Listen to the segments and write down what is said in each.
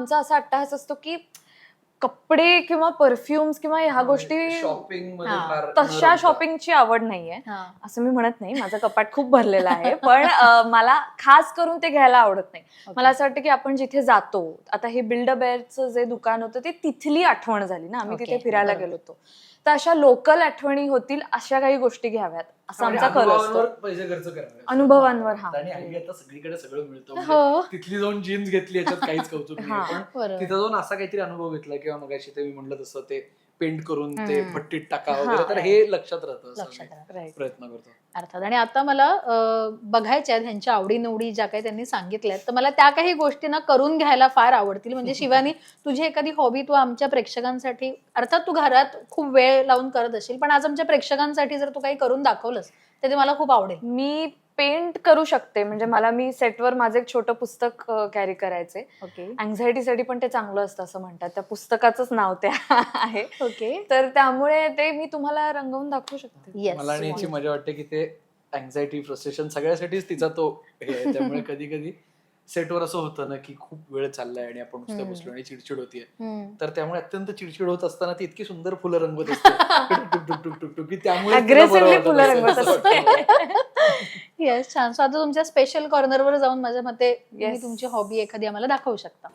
आमचा असा अट्टहास असतो की कपडे किंवा परफ्युम्स किंवा ह्या गोष्टी शॉपिंगमध्ये. फार न तशा. शॉपिंगची आवड नाहीये हा. असं मी म्हणत नाही माझं कपाट खूप भरलेलं आहे पण मला खास करून ते घ्यायला आवडत नाही Okay. मला असं वाटतं की आपण जिथे जातो आता हे बिल्ड बेअरचं जे दुकान होतं ते तिथली आठवण झाली ना आम्ही Okay, तिथे फिरायला. गेलो होतो तर अशा लोकल आठवणी होतील अशा काही गोष्टी घ्याव्यात असा आमचा कल अनुभवांवर असतो पैसे खर्च करावे अनुभवांवर, हा. आणि हल्ली आता सगळीकडे सगळं मिळतं हो. म्हणजे तिथली जाऊन जीन्स घेतली याच्यात काहीच कौतुक हा. नाही पण. तिथं जाऊन असा काहीतरी अनुभव घेतला किंवा मग ते मी म्हणलं तसं ते पेंट करून ते हम्म. भट्टीत टाका हा. वगैरे तर हे लक्षात राहतं असं लक्षात मी राहतं. Right. प्रयत्न करतो अर्थात आणि आता मला अं, बघायच्या आहेत ह्यांच्या आवडीनिवडी ज्या काही त्यांनी सांगितल्या आहेत तर मला त्या काही गोष्टी ना करून घ्यायला फार आवडतील म्हणजे शिवानी तुझी एखादी हॉबी तू आमच्या प्रेक्षकांसाठी अर्थात तू घरात खूप वेळ लावून करत असशील पण आज आमच्या प्रेक्षकांसाठी जर तू काही करून दाखवलंस तर ते मला खूप आवडेल मी पेंट करू शकते. म्हणजे मला मी सेटवर माझं एक छोटं पुस्तक कॅरी करायचे ओके. अँझायटीसाठी पण ते चांगलं असतं असं म्हणतात. त्या पुस्तकाचंच नाव ते आहे. ओके. तर त्यामुळे ते मी तुम्हाला रंगवून दाखवू शकते. येस मला याची मजा वाटते की ते अँझायटी फ्रस्ट्रेशन सगळ्यासाठीच तिचा तो. त्यामुळे कधी कधी सेटवर असं होतं ना की खूप वेळ चाललाय आणि आपण नुसतं. बसलो आणि चिडचिड होतीये. तर त्यामुळे अत्यंत चिडचिड होत असताना ती इतकी सुंदर फुलं रंगवत असते टुक टुक टुक टुक टुक की त्यामुळे येस छान सो आता तुमच्या स्पेशल कॉर्नरवर जाऊन माझ्या मते. तुमची हॉबी एखादी आम्हाला दाखवू शकता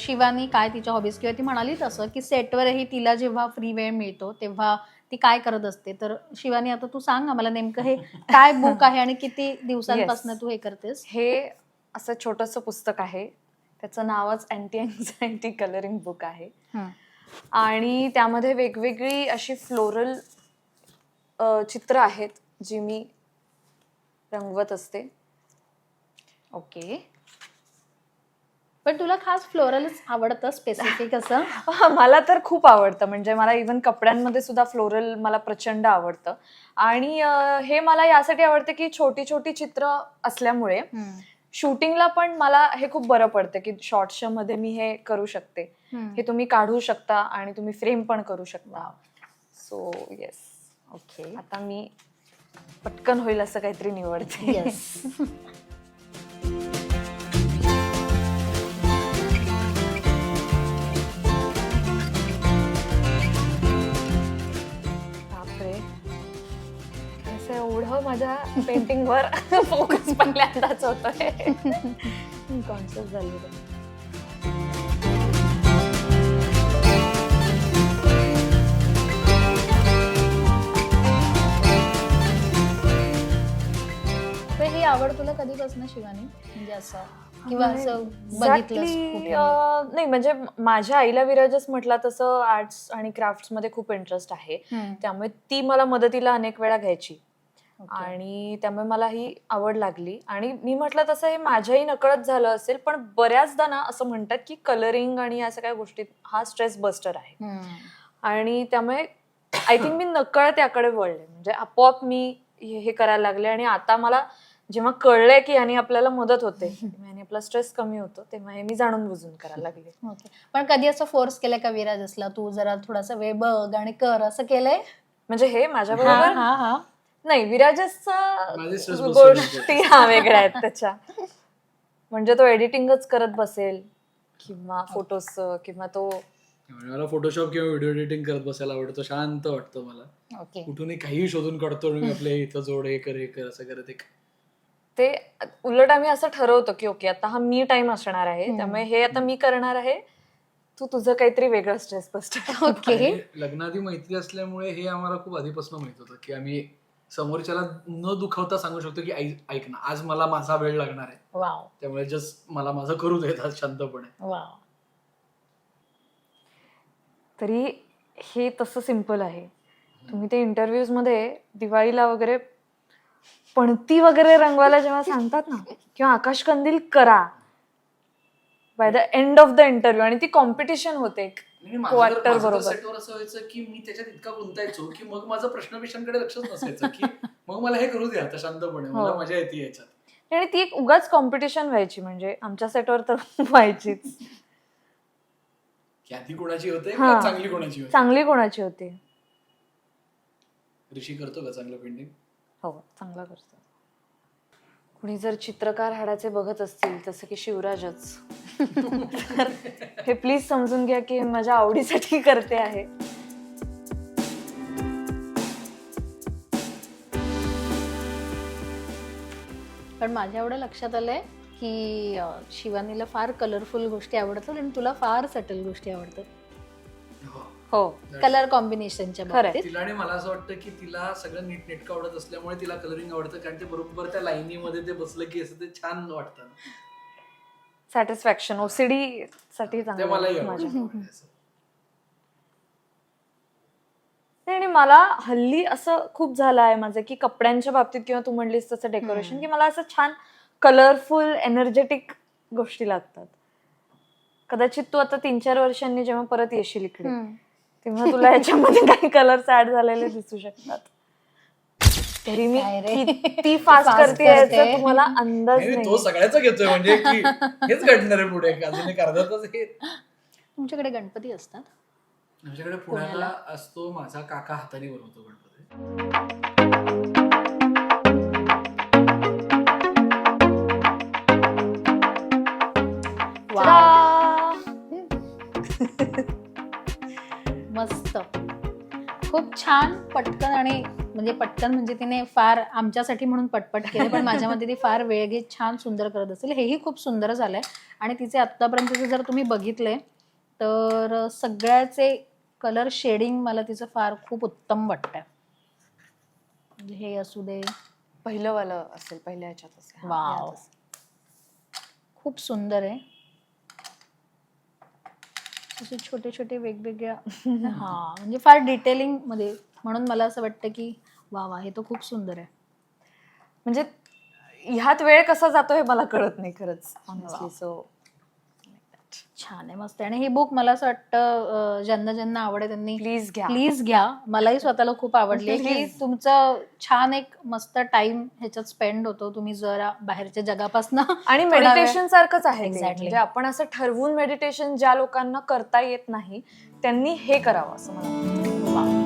शिवानी काय तिच्या हॉबीज किंवा ती म्हणाली तसं की सेटवरही तिला जेव्हा फ्री वेळ मिळतो तेव्हा ती काय करत असते? तर शिवानी आता तू सांग आम्हाला नेमकं हे काय बुक आहे आणि किती दिवसांपासून. तू हे करतेस? हे असं छोटस पुस्तक आहे. त्याचं नावच अँटी अँझायटी कलरिंग बुक आहे. आणि त्यामध्ये वेगवेगळी अशी फ्लोरल चित्र आहेत जी मी रंगवत असते. ओके पण तुला खास फ्लोरलच आवडतं स्पेसिफिक असं? मला तर खूप आवडतं. म्हणजे मला इवन कपड्यांमध्ये सुद्धा फ्लोरल मला प्रचंड आवडतं. आणि हे मला यासाठी आवडतं की छोटी छोटी चित्र असल्यामुळे. शूटिंगला पण मला हे खूप बरं पडतं की शॉर्ट्सच्या मध्ये मी हे करू शकते. हे तुम्ही काढू शकता आणि तुम्ही फ्रेम पण करू शकता. सो येस ओके आता मी पटकन होईल असं काहीतरी निवडते. येस असं एवढं माझ्या पेंटिंग वर फोकस पहिल्यांदाच होतोय. कॉन्शियस झाली तर ही आवड तुला कधीपासून शिवानी? म्हणजे असं? किंवा असं नाही म्हणजे माझ्या आईला विराजच म्हटलं तसं आर्ट्स आणि क्राफ्टमध्ये खूप इंटरेस्ट आहे. त्यामुळे ती मला मदतीला अनेक वेळा घ्यायची. आणि त्यामुळे मला ही आवड लागली. आणि मी म्हटलं तसं हे माझ्याही नकळत झालं असेल पण बऱ्याचदा ना असं म्हणतात की कलरिंग आणि या सगळ्या गोष्टीत हा स्ट्रेस बस्टर आहे. आणि त्यामुळे आय थिंक मी नकळत याकडे वळले. म्हणजे आपोआप मी हे करायला लागले आणि आता मला जेव्हा कळलंय की याने आपल्याला मदत होते याने आपला स्ट्रेस कमी होतो तेव्हा हे मी जाणून बुजून करायला लागले. ओके. पण कधी असं फोर्स केलंय का विराज असला? तू जरा थोडासा वेळ बघ आणि कर असं केलंय? म्हणजे हे माझ्या बरोबर हा हा. नाही विराजसचा गोष्टी हा वेगळ्या आहेत त्याच्या. म्हणजे तो एडिटिंगच करत बसेल किंवा फोटोज किंवा तो मला फोटोशॉप किंवा व्हिडिओ एडिटिंग करत बसायला आवडतं शांत वाटतं मला. ओके कुठूनही काही शोधून काढतो मी आपल्या इथं जोड हे कर हे कर असं करत एक. ते उलट आम्ही असं ठरवतो की ओके आता हा मी टाइम असणार आहे. त्यामुळे हे आता मी करणार आहे. तू तुझं काहीतरी वेगळं स्ट्रेस बस्टर ओके लग्नाआधी मैत्री असल्यामुळे हे आम्हाला खूप आधीपासून माहीत होतं की आम्ही समोरच्याला न दुखावता सांगू शकतो की "ऐक ऐक ना आज मला माझा वेळ लागणार आहे. वाव. त्यामुळे जस्ट मला माझं करू देत आज शांतपणे. वाव. तरी हे तसं सिंपल आहे. तुम्ही ते इंटरव्ह्यूजमध्ये दिवाळीला वगैरे पणती वगैरे रंगवायला जेव्हा सांगतात ना किंवा आकाशकंदील करा. By the end of the interview आणि ती कॉम्पिटिशन होते. एक बरोबर. सेटवर असं व्हायचं की मी त्याच्यात इतका गुंतायचो की मग माझं प्रश्नविषयांकडे लक्षच नसायचं की मग मला हे करू द्या आता शांतपणे. मला हो. मजा येते याच्यात. आणि ती एक उगाच कॉम्पिटिशन व्हायची म्हणजे आमच्या सेटवर तर व्हायचीच. आधी कोणाची होते चांगली कोणाची होते? चांगली कोणाची होती? ऋषी करतो का चांगलं पेंटिंग हो चांगला करतो. कुणी जर चित्रकार हाडाचे बघत असतील जसं की शिवराजच. तर हे प्लीज समजून घ्या की माझ्या आवडीसाठी करते आहे. पण माझ्या एवढं लक्षात आलंय की शिवानीला फार कलरफुल गोष्टी आवडतात आणि तुला फार सटल गोष्टी आवडतात. हो. हो. कलर कॉम्बिनेशनच्या खरंय. बाबतीत. तिला आणि मला असं वाटतं की तिला सगळं नीट नेटकं आवडत असल्यामुळे तिला कलरिंग आवडतं कारण ते बरोबर त्या लाईनीमध्ये ते बसलं की असं ते छान वाटतं सॅटिस्फॅक्शन ओसीडी साठी चांगलं आहे माझ्या. नाही, आणि मला हल्ली असं खूप झालं आहे माझं की कपड्यांच्या बाबतीत किंवा तू म्हणलीस तसं डेकोरेशन. की मला असं छान कलरफुल एनर्जेटिक गोष्टी लागतात कदाचित तू आता तीन चार वर्षांनी जेव्हा परत येशील इकडे हम्म. तेव्हा तुला याच्यामध्ये काही कलर्स ऍड झालेले दिसू शकतात तरी मी काय रे? किती फास्ट Fast करते करते. याचा तुम्हाला अंदाज नाही, तो नाही सगळ्याच घेतोय म्हणजे की हेच घडणार आहे पुढे अजून एक अर्धा तास हे तुमच्याकडे गणपती असतात आमच्याकडे पुण्याला पुण्याला? असतो माझा काका हाताने बनवतो गणपती Ta-da! मस्त खूप छान पटकन आणि म्हणजे पटकन म्हणजे तिने फार आमच्यासाठी म्हणून पटपट केले पण माझ्यामध्ये ती फार वेळ घेत छान सुंदर करत असेल. हेही खूप सुंदर झालंय. आणि तिचे आत्तापर्यंतचे जर तुम्ही बघितले तर सगळ्याचे कलर शेडिंग मला तिचं फार खूप उत्तम वाटतंय. म्हणजे हे असू दे. पहिलं वालं असेल पहिल्या ह्याच्यात असेल. वाव. खूप सुंदर आहे. असे छोटे छोटे वेगवेगळ्या हा म्हणजे फार डिटेलिंगमध्ये म्हणून मला असं वाटतं की वा वा हे तर खूप सुंदर आहे. म्हणजे ह्यात वेळ कसा जातो हे मला कळत नाही खरंच ऑनेस्टली सो छान आहे मस्त आहे. आणि हे बुक मला असं वाटतं ज्यांना ज्यांना आवडेल त्यांनी प्लीज घ्या. प्लीज घ्या. मलाही स्वतःला खूप आवडली की. तुमचं छान एक मस्त टाइम ह्याच्यात स्पेंड होतो. तुम्ही जरा बाहेरच्या जगापासून आणि मेडिटेशन सारखंच आहे. Exactly. म्हणजे आपण असं ठरवून मेडिटेशन ज्या लोकांना करता येत नाही त्यांनी हे करावं असं मला